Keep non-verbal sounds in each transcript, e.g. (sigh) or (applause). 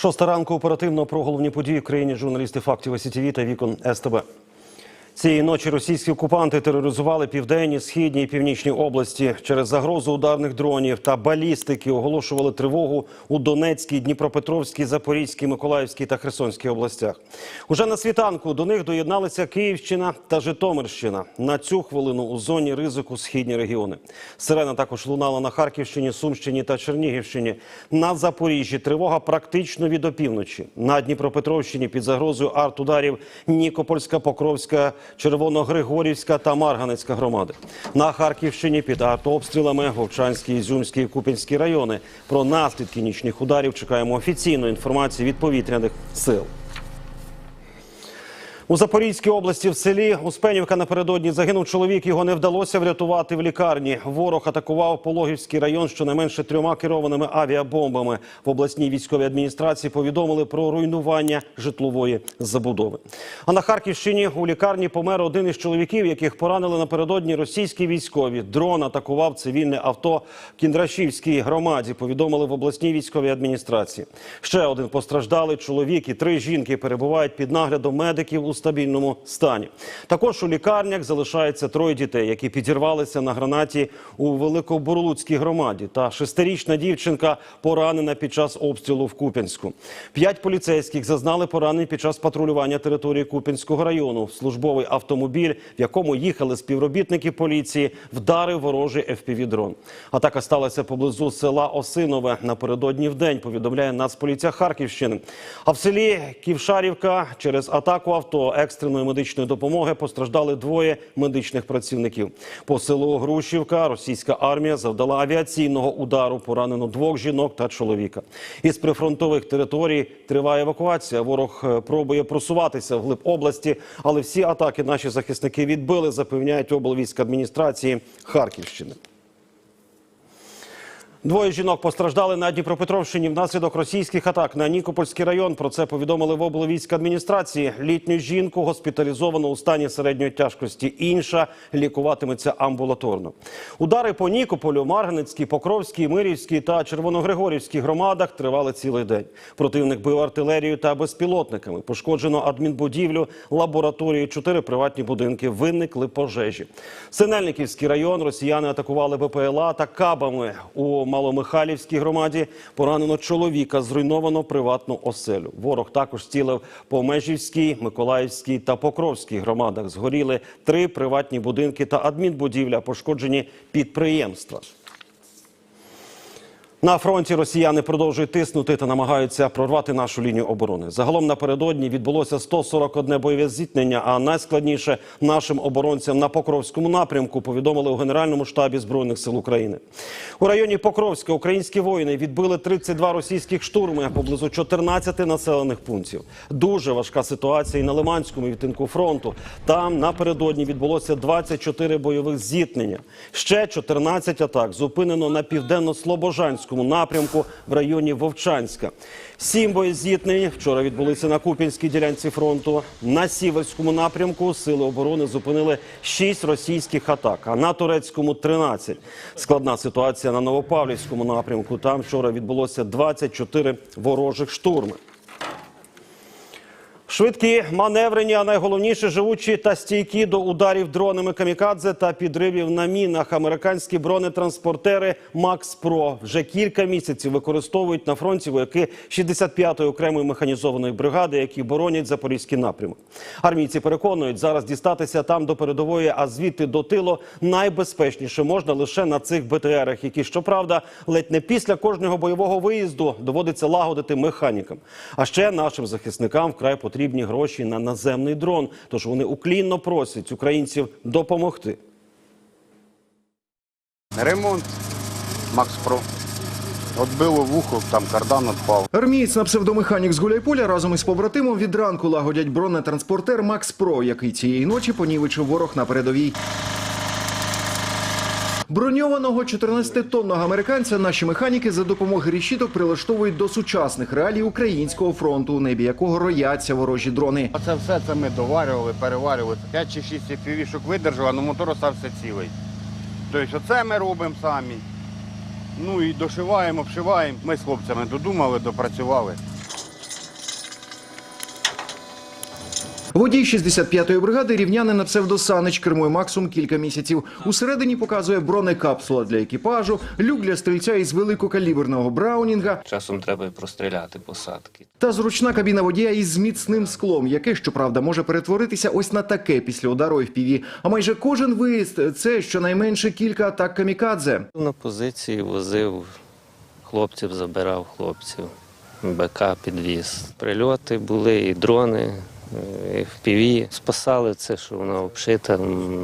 Шоста ранку оперативно про головні події в країні журналісти фактів СІТВ та вікон СТБ. Цієї ночі російські окупанти тероризували південні, східні і північні області. Через загрозу ударних дронів та балістики оголошували тривогу у Донецькій, Дніпропетровській, Запорізькій, Миколаївській та Херсонській областях. Уже на світанку до них доєдналися Київщина та Житомирщина. На цю хвилину у зоні ризику східні регіони. Сирена також лунала на Харківщині, Сумщині та Чернігівщині. На Запоріжжі тривога практично від опівночі. На Дніпропетровщині під загрозою артударів Нікопольська, Покровська, Червоногригорівська та Марганецька громади. На Харківщині під артобстрілами Вовчанський, Ізюмський Купінський райони. Про наслідки нічних ударів чекаємо офіційної інформації від повітряних сил. У Запорізькій області в селі Успенівка напередодні загинув чоловік. Його не вдалося врятувати в лікарні. Ворог атакував Пологівський район щонайменше трьома керованими авіабомбами. В обласній військовій адміністрації повідомили про руйнування житлової забудови. А на Харківщині у лікарні помер один із чоловіків, яких поранили напередодні російські військові. Дрон атакував цивільне авто в Кіндрашівській громаді. Повідомили в обласній військовій адміністрації. Ще один постраждалий чоловік і три жінки перебувають під наглядом медиків у стабільному стані. Також у лікарнях залишається троє дітей, які підірвалися на гранаті у Великоборлуцькій громаді. Та шестирічна дівчинка поранена під час обстрілу в Куп'янську. П'ять поліцейських зазнали поранень під час патрулювання території Куп'янського району. Службовий автомобіль, в якому їхали співробітники поліції, вдарив ворожий FPV-дрон. Атака сталася поблизу села Осинове напередодні в день. Повідомляє Нацполіція Харківщини. А в селі Ківшарівка через атаку авто екстреної медичної допомоги постраждали двоє медичних працівників. По селу Грушівка російська армія завдала авіаційного удару. Поранено двох жінок та чоловіка. Із прифронтових територій триває евакуація. Ворог е, пробує просуватися вглиб області, але всі атаки наші захисники відбили, запевняють облвійськ адміністрації Харківщини. Двоє жінок постраждали на Дніпропетровщині внаслідок російських атак на Нікопольський район. Про це повідомили в облвійській адміністрації. Літню жінку госпіталізовано у стані середньої тяжкості. Інша лікуватиметься амбулаторно. Удари по Нікополю, Марганецькій, Покровській, Мирівській та Червоногригорівській громадах тривали цілий день. Противник бив артилерію та безпілотниками. Пошкоджено адмінбудівлю, лабораторію, чотири приватні будинки. Виникли пожежі. Синельниківський район росіяни атакували БПЛА та кабами у Маломихайлівській громаді поранено чоловіка, зруйновано приватну оселю. Ворог також стілив по Межівській, Миколаївській та Покровській громадах. Згоріли три приватні будинки та адмінбудівля, пошкоджені підприємства. На фронті росіяни продовжують тиснути та намагаються прорвати нашу лінію оборони. Загалом напередодні відбулося 141 бойове зіткнення. А найскладніше нашим оборонцям на Покровському напрямку повідомили у Генеральному штабі збройних сил України. У районі Покровська українські воїни відбили 32 російських штурми поблизу 14 населених пунктів. Дуже важка ситуація і на Лиманському відтинку фронту. Там напередодні відбулося 24 бойових зіткнення. Ще 14 атак зупинено на південно-слобожанському напрямку в районі Вовчанська. Сім боєзіткнень вчора відбулися на Купінській ділянці фронту. На Сіверському напрямку сили оборони зупинили шість російських атак, а на турецькому 13. Складна ситуація на Новопавлівському напрямку. Там вчора відбулося 24 ворожих штурми. Швидкі, маневрені, а найголовніше живучі та стійкі до ударів дронами камікадзе та підривів на мінах. Американські бронетранспортери Макс Про вже кілька місяців використовують на фронті вояки 65-ї окремої механізованої бригади, які боронять запорізький напрямок. Армійці переконують, зараз дістатися там до передової, а звідти до тилу найбезпечніше можна лише на цих БТРах, які щоправда ледь не після кожного бойового виїзду доводиться лагодити механікам. А ще нашим захисникам вкрай потрібні гроші на наземний дрон. Тож вони уклінно просять українців допомогти. Ремонт Макс Про. От вухо, там кардан отпав. Армієць на псевдомеханік з Гуляйполя разом із побратимом від ранку лагодять бронетранспортер Макс Про, який цієї ночі понівечив ворог на передовій. Броньованого 14-тонного американця наші механіки за допомогою рішіток прилаштовують до сучасних реалій українського фронту, у небі якого рояться ворожі дрони. Оце все це ми доварювали, переварювали. 5 чи 6 FPV-шок видержав, але мотор остався цілий. Тобто оце ми робимо самі. Ну і дошиваємо, вшиваємо. Ми з хлопцями додумали, допрацювали. Водій 65-ї бригади рівняни на псевдосанич кермує Максом кілька місяців. Усередині показує бронекапсула для екіпажу, люк для стрільця із великокаліберного браунінга Часом треба і простріляти посадки. та зручна кабіна водія із міцним склом, яке, щоправда, може перетворитися ось на таке після удару FPV. А майже кожен виїзд – це щонайменше кілька атак камікадзе. На позиції возив хлопців, забирав хлопців, БК підвіз. Прильоти були, і дрони, і впіві. Спасали це, що вона обшита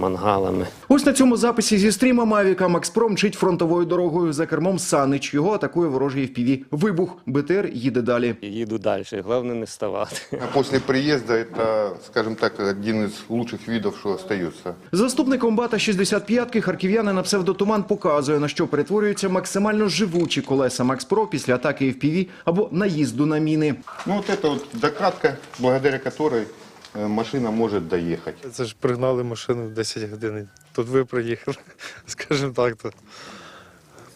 мангалами. Ось на цьому записі зі стріма Мавіка Макс Про мчить фронтовою дорогою за кермом Санич. Його атакує ворожий FPV. Вибух. БТР їде далі. Їду далі. Головне не ставати. А После приезда это, скажем так, один из лучших видов, что остается. Заступник комбата 65-ки харків'яни на псевдотуман показує, на що перетворюються максимально живучі колеса Макс Про після атаки FPV або наїзду на міни. Ну вот это вот докатка, благодаря которой э, машина может доехать. Це ж пригнали машину в 10 годин. Тут ви приїхали, (laughs) скажімо так, то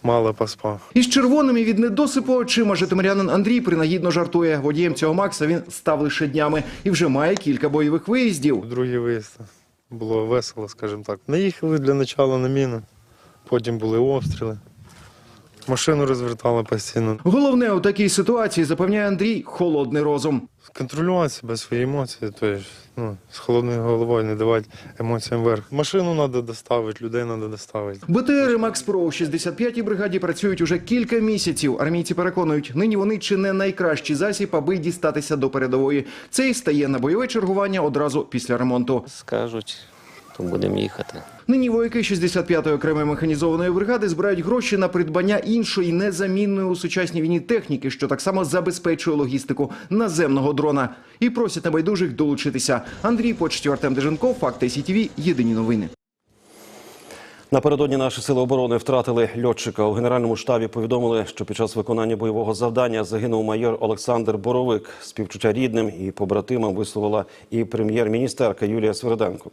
мало поспав. Із червоними від недосипу очима житомирянин Андрій принагідно жартує. Водієм цього Макса він став лише днями і вже має кілька бойових виїздів. Другий виїзд було весело, скажімо так. Наїхали для начала на міну, потім були обстріли. Машину розвертали постійно. Головне у такій ситуації запевняє Андрій холодний розум. Контролювати себе, свої емоції, тобто ну, з холодною головою не давати емоціям вверх. Машину треба доставити, людей треба доставити. БТРи Макс Про у 65-й бригаді працюють уже кілька місяців. Армійці переконують, нині вони чи не найкращий засіб, аби дістатися до передової. Це і стає на бойове чергування одразу після ремонту. Скажуть, то будемо їхати. Нині вояки 65-ї окремої механізованої бригади збирають гроші на придбання іншої незамінної у сучасній війні техніки, що так само забезпечує логістику наземного дрона. І просять небайдужих долучитися. Андрій Почтів, Артем Деженков, Факти СІТВ, Єдині новини. Напередодні наші сили оборони втратили льотчика. У генеральному штабі повідомили, що під час виконання бойового завдання загинув майор Олександр Боровик. Співчуття рідним і побратимам висловила і прем'єр-міністерка Юлія Свериденко.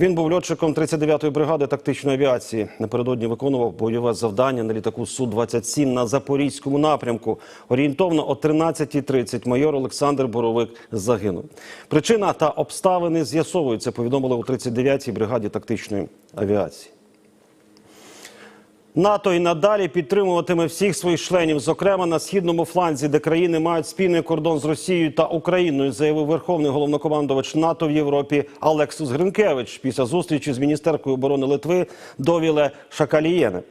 Він був льотчиком 39-ї бригади тактичної авіації. Напередодні виконував бойове завдання на літаку Су-27 на Запорізькому напрямку. Орієнтовно о 13.30 майор Олександр Боровик загинув. Причина та обставини з'ясовуються. Повідомили у 39-й бригаді тактичної авіації. НАТО і надалі підтримуватиме всіх своїх членів, зокрема на східному фланзі, де країни мають спільний кордон з Росією та Україною, заявив верховний головнокомандувач НАТО в Європі Алексус Гринкевич після зустрічі з міністеркою оборони Литви Довіле Шакалієне.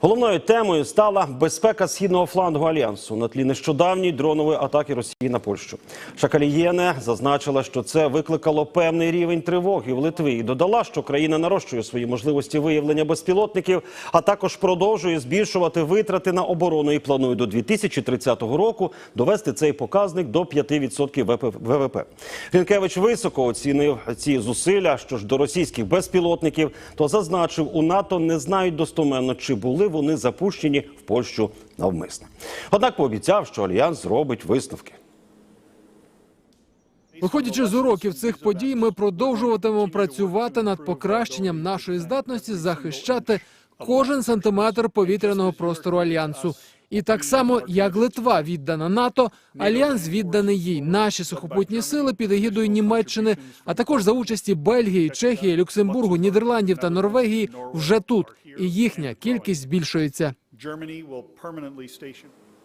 Головною темою стала безпека східного флангу альянсу на тлі нещодавньої дронової атаки Росії на Польщу. Шакалієне зазначила, що це викликало певний рівень тривоги в Литві і додала, що країна нарощує свої можливості виявлення безпілотників, а також продовжує збільшувати витрати на оборону і планує до 2030 року довести цей показник до 5% ВП ВВП. Гринкевич високо оцінив ці зусилля. Що ж до російських безпілотників, то зазначив, у НАТО не знають достоменно, чи були вони запущені в Польщу навмисно. Однак пообіцяв, що альянс зробить висновки. Виходячи з уроків цих подій, ми продовжуватимемо працювати над покращенням нашої здатності захищати кожен сантиметр повітряного простору альянсу. І так само, як Литва віддана НАТО, альянс відданий їй. Наші сухопутні сили під егідою Німеччини, а також за участі Бельгії, Чехії, Люксембургу, Нідерландів та Норвегії вже тут, і їхня кількість збільшується.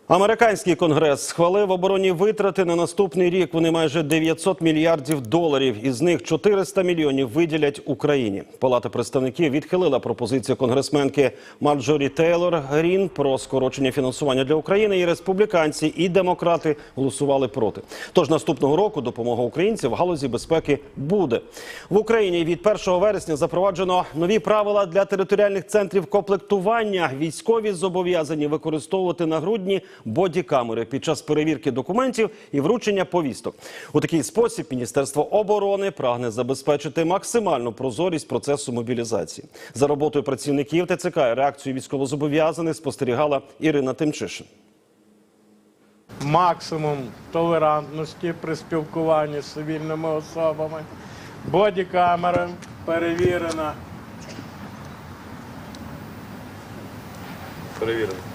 Американський конгрес схвалив оборонні витрати на наступний рік. Вони майже 900 мільярдів доларів. Із них 400 мільйонів виділять Україні. Палата представників відхилила пропозицію конгресменки Марджорі Тейлор Грін про скорочення фінансування для України. І республіканці, і демократи голосували проти. Тож наступного року допомога українців в галузі безпеки буде в Україні. Від 1 вересня запроваджено нові правила для територіальних центрів комплектування. Військові зобов'язані використовувати нагрудні бодікамери під час перевірки документів і вручення повісток. У такий спосіб Міністерство оборони прагне забезпечити максимальну прозорість процесу мобілізації. За роботою працівників ТЦК і реакцію військовозобов'язаних спостерігала Ірина Тимчишин. максимум толерантності при спілкуванні з цивільними особами. Бодікамера перевірена. Перевірена.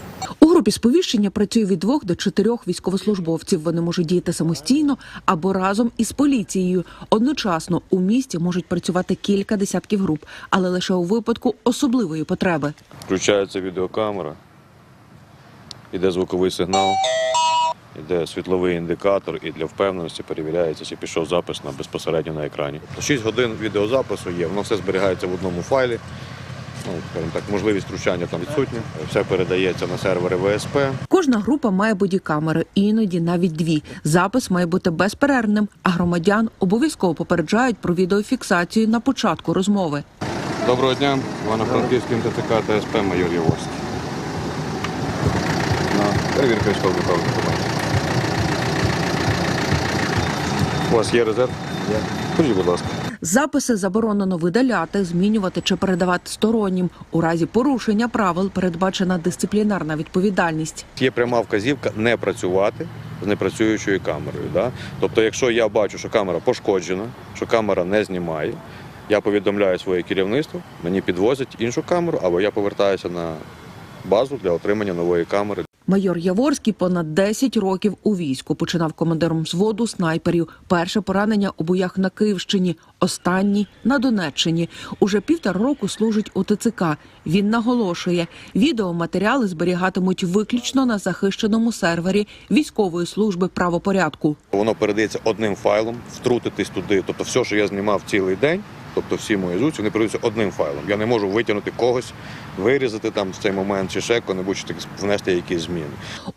У групі сповіщення працює від двох до чотирьох військовослужбовців. Вони можуть діяти самостійно або разом із поліцією. Одночасно у місті можуть працювати кілька десятків груп, але лише у випадку особливої потреби. Включається відеокамера, іде звуковий сигнал, іде світловий індикатор, і для впевненості перевіряється, чи пішов запис на безпосередньо на екрані. 6 годин відеозапису є, воно все зберігається в одному файлі. Ну, скажімо так, можливість втручання там відсутня. Все передається на сервери ВСП. Кожна група має бодікамери, іноді навіть дві. Запис має бути безперервним, а громадян обов'язково попереджають про відеофіксацію на початку розмови. Доброго дня, Івано-Франківський МТЦК та СП майор Яворський. Перевірка військових документів. У вас є резерв? Ходіть, будь ласка. Записи заборонено видаляти, змінювати чи передавати стороннім. У разі порушення правил передбачена дисциплінарна відповідальність. Є пряма вказівка не працювати з непрацюючою камерою. Да? Тобто, якщо я бачу, що камера пошкоджена, що камера не знімає, я повідомляю своє керівництво, мені підвозять іншу камеру, або я повертаюся на базу для отримання нової камери. Майор Яворський понад 10 років у війську починав командиром взводу снайперів. Перше поранення у боях на Київщині, останній на Донеччині. Уже півтора року служить у ТЦК. Він наголошує, відеоматеріали зберігатимуть виключно на захищеному сервері військової служби правопорядку. Воно передається одним файлом, втрутитись туди. Тобто, все, що я знімав цілий день, тобто всі мої зустрічі, вони передаються одним файлом. Я не можу витягнути когось, вирізати там в цей момент чи ще коли-небудь внести якісь зміни.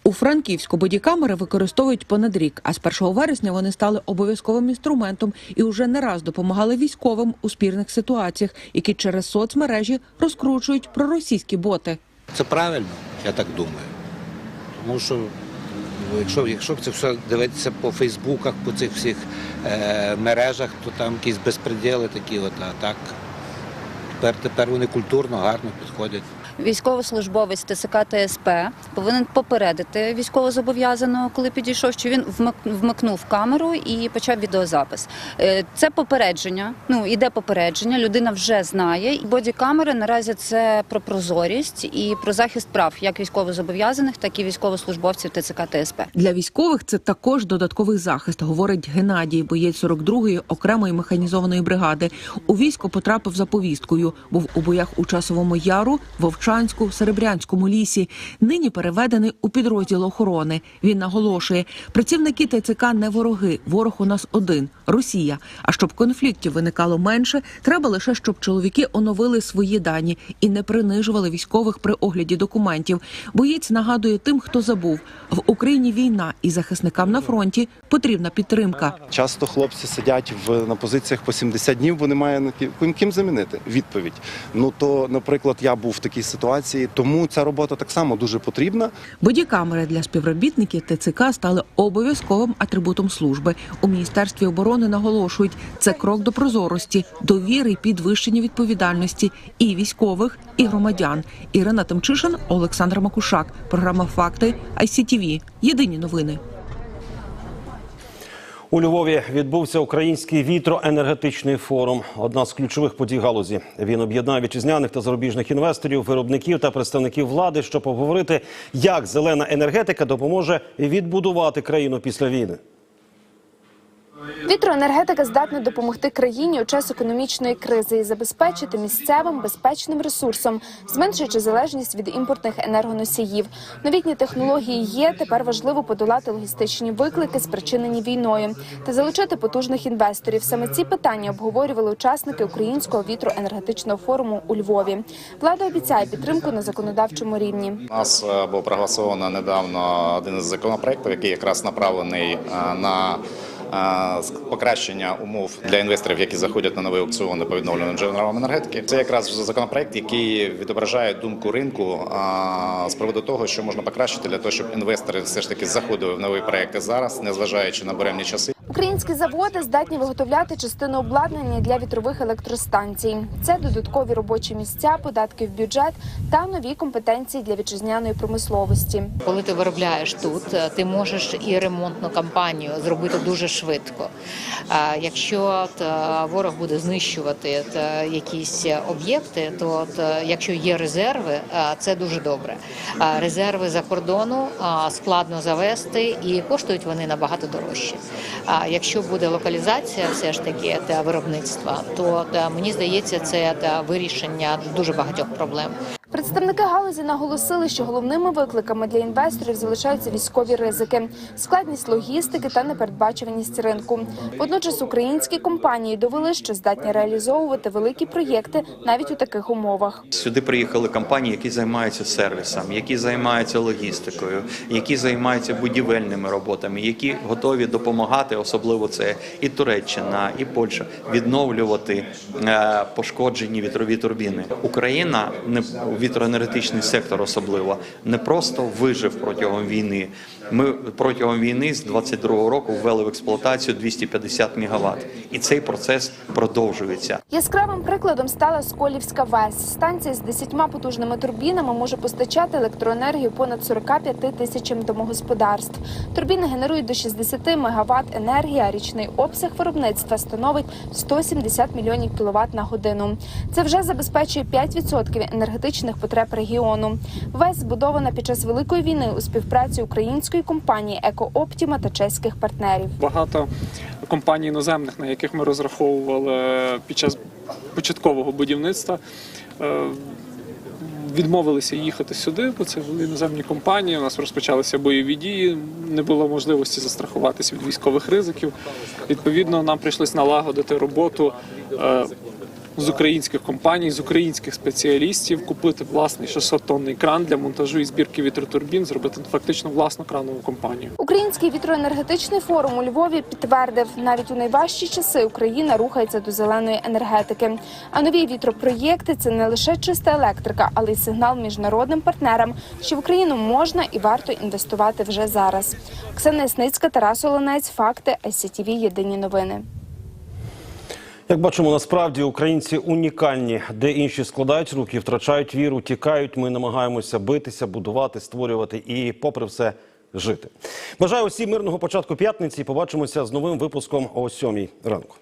У Франківську бодікамери використовують понад рік, а з 1 вересня вони стали обов'язковим інструментом і вже не раз допомагали військовим у спірних ситуаціях, які через соцмережі розкручують проросійські боти. Це правильно, я так думаю. Тому що якщо, якщо це все дивитися по Фейсбуках, по цих всіх е, мережах, то там якісь безпреділи такі, от, а так тепер, тепер вони культурно, гарно підходять. Військовослужбовець ТСК ТСП повинен попередити військовозобов'язаного, коли підійшов, що він вмик- вмикнув камеру і почав відеозапис. Е, Це попередження. Ну іде попередження. Людина вже знає. Бодікамери наразі це про прозорість і про захист прав як військовозобов'язаних, так і військовослужбовців ТЦК ТСП. Для військових це також додатковий захист, говорить Геннадій, боєць 42-ї окремої механізованої бригади. У військо потрапив за повісткою. Був у боях у часовому яру, Вовчанську, Серебрянському лісі. Нині переведений у підрозділ охорони. Він наголошує, працівники ТЦК не вороги. Ворог у нас один Росія. А щоб конфліктів виникало менше, треба лише щоб чоловіки оновили свої дані і не принижували військових при огляді документів. Боєць нагадує тим, хто забув в Україні війна і захисникам на фронті потрібна підтримка. Часто хлопці сидять в на позиціях по 70 днів, бо немає ким замінити. Відповідь. Ну то, наприклад, я був в такій ситуації, тому ця робота так само дуже потрібна. Бодікамери для співробітників ТЦК стали обов'язковим атрибутом служби. У міністерстві оборони наголошують, це крок до прозорості, довіри і підвищення відповідальності і військових, і громадян. Ірина Тимчишин, Олександр Макушак. Програма Факти ICTV. Єдині новини. У Львові відбувся український вітроенергетичний форум. Одна з ключових подій галузі. Він об'єднав вітчизняних та зарубіжних інвесторів, виробників та представників влади, щоб обговорити, як зелена енергетика допоможе відбудувати країну після війни. Вітроенергетика здатна допомогти країні у час економічної кризи і забезпечити місцевим безпечним ресурсом, зменшуючи залежність від імпортних енергоносіїв. Новітні технології є. Тепер важливо подолати логістичні виклики, спричинені війною, та залучити потужних інвесторів. Саме ці питання обговорювали учасники українського вітроенергетичного форуму у Львові. Влада обіцяє підтримку на законодавчому рівні. У нас е, був проголосовано недавно один із законопроєктів, який якраз направлений е, на покращення умов для інвесторів, які заходять на нові аукціони по відновленим джерелам енергетики. Це якраз законопроект, який відображає думку ринку з приводу того, що можна покращити для того, щоб інвестори все ж таки заходили в нові проекти зараз, незважаючи на буремні часи. Українські заводи здатні виготовляти частину обладнання для вітрових електростанцій. Це додаткові робочі місця, податки в бюджет та нові компетенції для вітчизняної промисловості. Коли ти виробляєш тут, ти можеш і ремонтну кампанію зробити дуже швидко. Якщо е, ворог буде знищувати е, якісь об'єкти, то е, якщо є резерви, е, це дуже добре. Резерви за кордону складно завести і коштують вони набагато дорожче. А якщо буде локалізація, все ж таки та виробництва, то мені здається, це вирішення дуже багатьох проблем. Представники галузі наголосили, що головними викликами для інвесторів залишаються військові ризики, складність логістики та непередбачуваність ринку. Водночас українські компанії довели, що здатні реалізовувати великі проєкти навіть у таких умовах. Сюди приїхали компанії, які займаються сервісом, які займаються логістикою, які займаються будівельними роботами, які готові допомагати, особливо це і Туреччина, і Польща, відновлювати е, пошкоджені вітрові турбіни. Україна не вітроенергетичний сектор, особливо не просто вижив протягом війни. Ми протягом війни з 22-го року ввели в експлуатацію 250 МВт. і цей процес продовжується. Яскравим прикладом стала Сколівська ВЕС. Станція з 10 потужними турбінами може постачати електроенергію понад 45 тисячам домогосподарств. Турбіни генерують до 60 МВт енергії, а річний обсяг виробництва становить 170 мільйонів кВт на годину. Це вже забезпечує 5% енергетичних потреб регіону. ВЕС збудована під час великої війни у співпраці української компанії «Екооптіма» та чеських партнерів. багато компаній іноземних, на яких ми розраховували під час початкового будівництва. е, Відмовилися їхати сюди, бо це були іноземні компанії. У нас розпочалися бойові дії, не було можливості застрахуватися від військових ризиків. Відповідно, нам прийшлось налагодити роботу е, з українських компаній, з українських спеціалістів, купити власний 600-тонний кран для монтажу і збірки вітротурбін, зробити фактично власну кранову компанію. Український вітроенергетичний форум у Львові підтвердив, навіть у найважчі часи Україна рухається до зеленої енергетики. А нові вітропроєкти це не лише чиста електрика, але й сигнал міжнародним партнерам, що в Україну можна і варто інвестувати вже зараз. Оксана Ясницька, Тарас Оленець, факти СCTV, Єдині новини. Як бачимо, насправді українці унікальні, де інші складають руки, втрачають віру, тікають. Ми намагаємося битися, будувати, створювати і, попри все, жити. Бажаю усім мирного початку п'ятниці. Побачимося з новим випуском о сьомій ранку.